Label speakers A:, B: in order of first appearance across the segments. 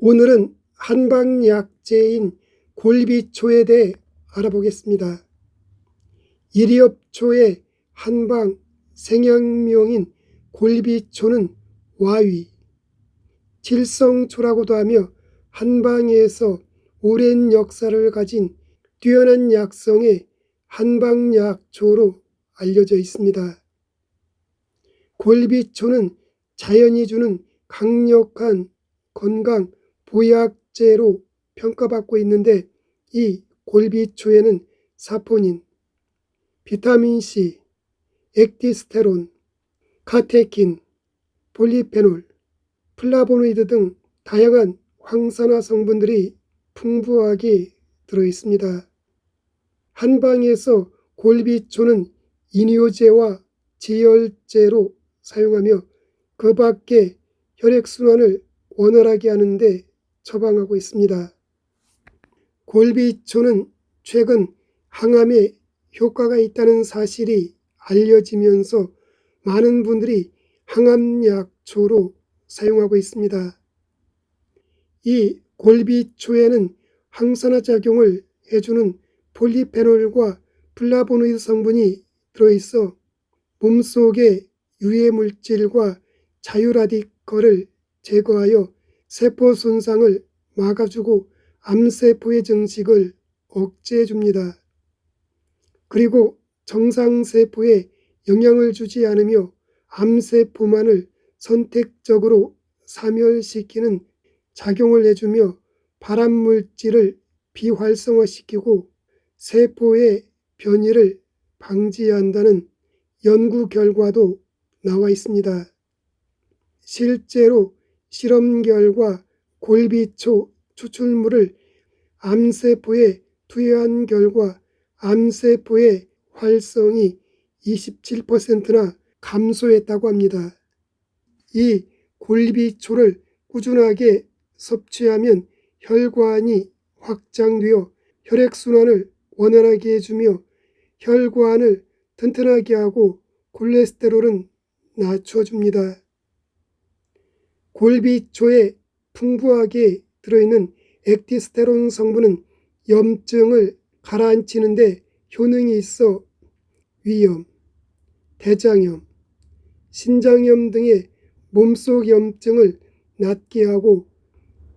A: 오늘은 한방약재인 골비초에 대해 알아보겠습니다. 일이업초의 한방 생양명인 골비초는 와위, 질성초라고도 하며 한방에서 오랜 역사를 가진 뛰어난 약성의 한방약초로 알려져 있습니다. 골비초는 자연이 주는 강력한 건강 보약제로 평가받고 있는데 이 골비초에는 사포닌, 비타민C, 액티스테론, 카테킨, 폴리페놀, 플라보노이드 등 다양한 황산화 성분들이 풍부하게 들어 있습니다. 한방에서 골비초는 이뇨제와 지혈제로 사용하며 그 밖에 혈액순환을 원활하게 하는데 처방하고 있습니다. 골비초는 최근 항암에 효과가 있다는 사실이 알려지면서 많은 분들이 항암약초로 사용하고 있습니다. 이 골비초에는 항산화 작용을 해주는 폴리페놀과 플라보노이드 성분이 들어있어 몸속의 유해 물질과 자유라디컬을 제거하여 세포 손상을 막아주고 암세포의 증식을 억제해 줍니다. 그리고 정상세포에 영향을 주지 않으며 암세포만을 선택적으로 사멸시키는 작용을 해주며 발암물질을 비활성화시키고 세포의 변이를 방지한다는 연구 결과도 나와 있습니다. 실제로 실험 결과 골비초 추출물을 암세포에 투여한 결과 암세포의 활성이 27%나 감소했다고 합니다. 이 골비초를 꾸준하게 섭취하면 혈관이 확장되어 혈액순환을 원활하게 해주며 혈관을 튼튼하게 하고 콜레스테롤은 낮춰줍니다. 골비초에 풍부하게 들어있는 액티스테론 성분은 염증을 가라앉히는데 효능이 있어 위염, 대장염, 신장염 등의 몸속 염증을 낫게 하고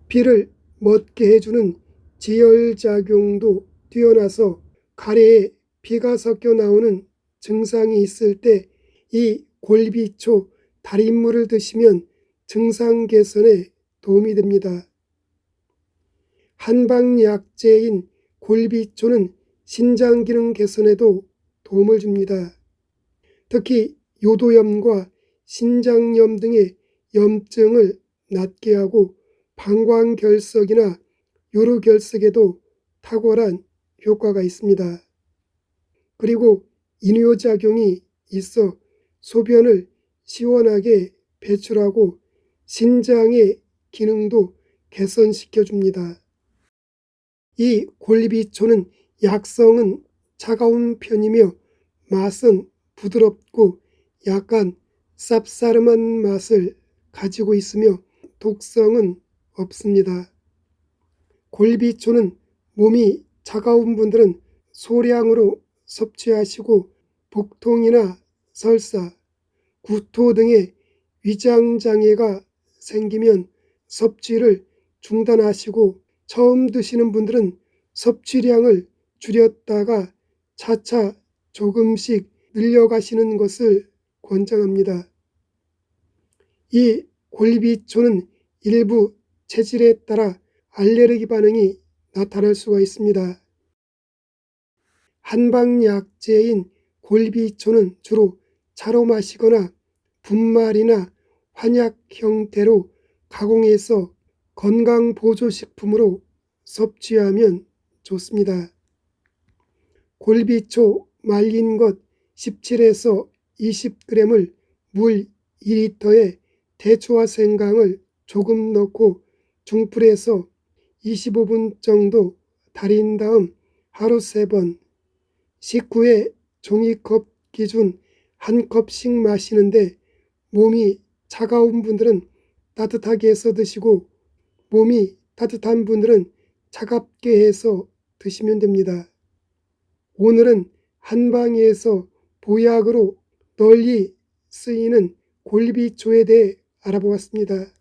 A: 피를 멎게 해주는 지혈작용도 뛰어나서 가래에 피가 섞여 나오는 증상이 있을 때 이 골비초 달인물을 드시면 증상 개선에 도움이 됩니다. 한방약재인 골비초는 신장 기능 개선에도 도움을 줍니다. 특히 요도염과 신장염 등의 염증을 낫게 하고 방광결석이나 요로결석에도 탁월한 효과가 있습니다. 그리고 이뇨작용이 있어 소변을 시원하게 배출하고 신장의 기능도 개선시켜 줍니다. 이 골비초는 약성은 차가운 편이며 맛은 부드럽고 약간 쌉싸름한 맛을 가지고 있으며 독성은 없습니다. 골비초는 몸이 차가운 분들은 소량으로 섭취하시고 복통이나 설사, 구토 등의 위장 장애가 생기면 섭취를 중단하시고 처음 드시는 분들은 섭취량을 줄였다가 차차 조금씩 늘려가시는 것을 권장합니다. 이 골비초는 일부 체질에 따라 알레르기 반응이 나타날 수가 있습니다. 한방약재인 골비초는 주로 차로 마시거나 분말이나 환약 형태로 가공해서 건강보조식품으로 섭취하면 좋습니다. 골비초 말린 것 17에서 20g을 물 2리터에 대추와 생강을 조금 넣고 중불에서 25분 정도 달인 다음 하루 3번 식후에 종이컵 기준 한 컵씩 마시는데 몸이 차가운 분들은 따뜻하게 해서 드시고 몸이 따뜻한 분들은 차갑게 해서 드시면 됩니다. 오늘은 한방에서 보약으로 널리 쓰이는 골비초에 대해 알아보았습니다.